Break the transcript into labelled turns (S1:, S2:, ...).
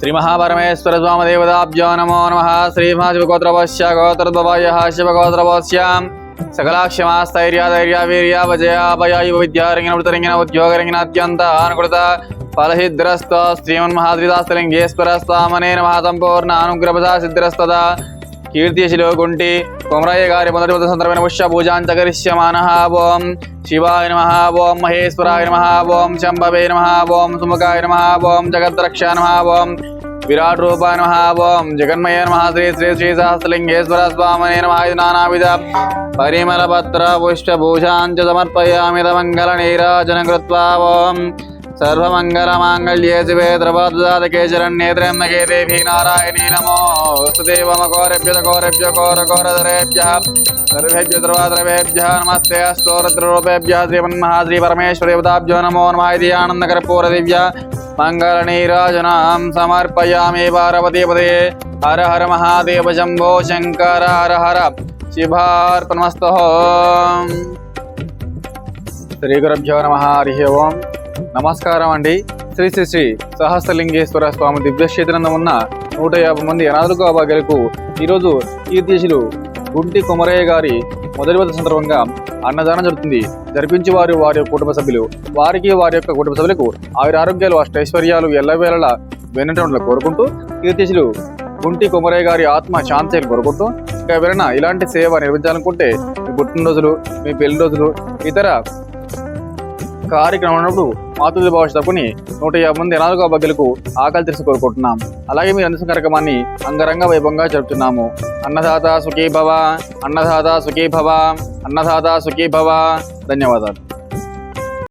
S1: శ్రీ మహాపరమేశ్వర స్వామి దేవతాభ్యో నమో నమ. శ్రీ మహాశివగోత్రవశ్య గోత్రద్వయ శివగోత్రవశ్య సకలాక్షమాస్థైర్య ధైర్య వీర్య వజయ అభయ యువ విద్యారంగిన వృతరంగిన ఉద్యోగరంగిన అత్యంత అనుకృత ఫలహిద్రస్త శ్రీమన్మహాద్రిదాస్తలింగేశ్వర స్వామనే మహాసంపూర్ణ సంపూర్ణ అనుగ్రహ కీర్తిశిలో గుంటి కొమరయ్య గారి మొదటి మొదటి సందర్భమైన పుష్య పూజాంచ ఓం శివాయ నమ ఓం మహేశ్వరాయ నమ ఓం శంభవే నమ ఓం సుముఖాయ నమ ఓం జగద్రక్ష నమ ఓం విరాట్ రూపాయ నమ ఓం జగన్మయ నమ శ్రీ శ్రీ శ్రీ సహస్రలింగేశ్వర స్వామనే నమ నానావిధ పరిమళ పత్ర పుష్ప భూషాంచ సమర్పయామి మంగళ నీరాజన కృత్వా ఓం सर्वमङ्गलमाङ्गल्ये शिवे द्रवद्वादके शरण्ये त्र्यम्बके देवी नारायणी नमो। सुदेव कौरभ्य कौरभ्य कौर घोरघोरधरेभ्यः सर्वेभ्य द्रवाद्रवेभ्य नमस्ते। स्तोरद्रूपेभ्य श्रीमन्मह श्री परमेश्वर देवताभ्यो नमो नमः इति मंगल मङ्गलनीराजनां समर्पयामि पार्वती पदे हर हर महादेव शंभो शंकर हर हर। शिवार्पणमस्तः। श्रीगुरुभ्यो नमः। हरिः ओम्। నమస్కారం అండి. శ్రీ శ్రీ శ్రీ సహస్రలింగేశ్వర స్వామి దివ్యక్షేత్రంలో ఉన్న నూట యాభై మంది అనాథులకు అభాగ్యులకు ఈరోజు కీర్తిశులు గుంటి కుమరయ్య గారి మొదటి వద్ద సందర్భంగా అన్నదానం జరుగుతుంది. జరిపించి వారు వారి యొక్క కుటుంబ సభ్యులు వారికి వారి యొక్క కుటుంబ సభ్యులకు ఆవిర ఆరోగ్యాలు అష్టైశ్వర్యాలు ఎల్లవేళలా వెన్నటంలో కోరుకుంటూ కీర్తిశులు గుంటి కుమరయ్య గారి ఆత్మ శాంతిని కోరుకుంటూ ఇంకా ఎవరైనా ఇలాంటి సేవ నిర్వహించాలనుకుంటే మీ పుట్టినరోజులు మీ పెళ్ళి రోజులు ఇతర కార్యక్రమం ఉన్నప్పుడు మాతృ భాష తప్పుని నూట యాభై మంది అనాథ బగ్గలకు ఆకలి తెలిసి కోరుకుంటున్నాం. అలాగే మీరు అందిస్తున్న కార్యక్రమాన్ని అంగరంగ వైభవంగా జరుపుతున్నాము. అన్నదాత సుఖీ భవ అన్నదాత సుఖీ భవ అన్నదాత సుఖీ భవ. ధన్యవాదాలు.